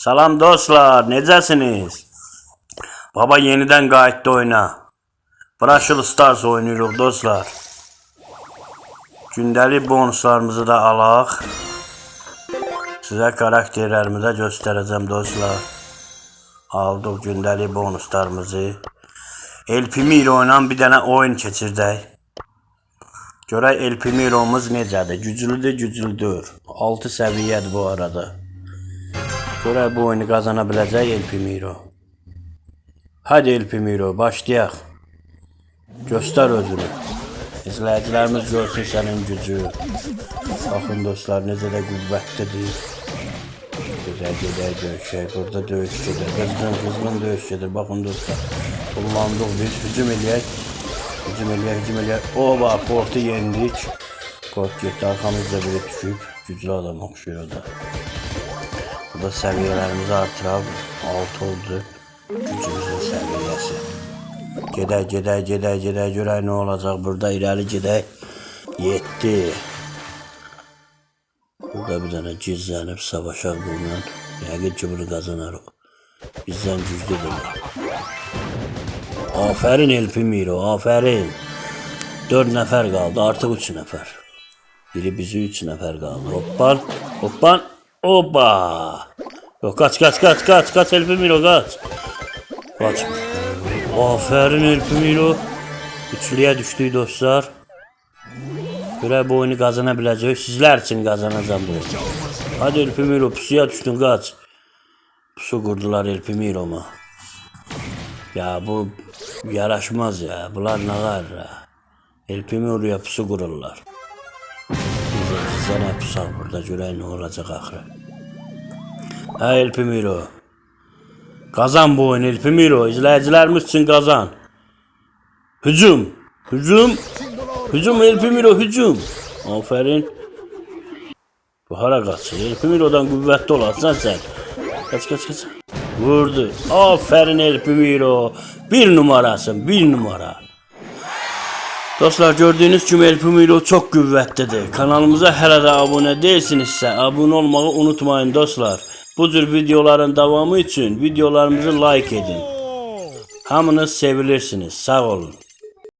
Salam dostlar, necəsiniz? Baba yeniden qayıtdı oyuna. Braşıl Stars oynuyoruz dostlar. Gündəlik bonuslarımızı da alaq. Sizə karakterlərimi də göstərəcəm dostlar. Aldıq gündəlik bonuslarımızı. El Primero ilə bir dənə oyun keçirdək. Görək El Primero'muz necədir? Güclüdür, güclüdür. 6 səviyyədir bu arada. Görək bu oyunu qazana biləcək El Primero. Hadi El Primero, başlayaq. Göstər özünü. İzləyicilərimiz görsün sənin gücü. Baxın dostlar, necə də qüvvətlidir. Gedək, gedək, döyüşək. Burada döyüş gedir. Qızğın, qızğın döyüş gedir. Baxın dostlar. Kullandıq biz. Hücum eləyək. Hücum eləyək, hücum eləyək. Oba, portu yendik. Port getdi, arxamızda biri düşüb. Güclü adam oxşuyur o da. Burada səviyyələrimizi artıraq. 6 oldu. Gücümüzün səviyyəsi. Gedək, gedək, gedək, gedək. Görək nə olacaq. Burada irəli gedək. 7. Burada bir dənə gizlənib savaşaq bununla. Yəqin ki bunu qazanarıq. Bizdən güclüdürlər. Aferin El Primero, aferin. 4 nəfər qaldı, artıq 3 nəfər. Biri bizi 3 nəfər qaldı. Hoppan, hoppan, hoppa. Yok kaç kaç kaç kaç kaç El Primero kaç. Kaç. Aferin El Primero. Üçlüyə dostlar. Görək bu oyunu qazana biləcək. Sizlər üçün qazanacam bu. Hadi El Primero pusuya düşdün kaç. Pusu qurdular El Primero'ma. Ya bu yaraşmaz ya. Bunlar ne var ya. El Primero'ya pusu qururlar. Biz də sizə pusaq burada görək nə olacaq axırı. Hə El Primero. Qazan bu oyunu El Primero. İzləyicilərimiz üçün qazan. Hücum. Hücum. Hücum El Primero hücum. Aferin. Bu hara qaçır? El Primiro'dan qüvvətli olarsan sən. Kaç kaç kaç. Vurdu. Aferin El Primero. Bir numarasın. Bir numara. Dostlar gördüğünüz kimi El Primero çok qüvvətlidir. Kanalımıza hələ də abunə deyilsinizsə, abunə olmağı unutmayın dostlar. Bu cür videoların davamı üçün videolarımızı like edin. Hamınız sevilirsiniz. Sağ olun.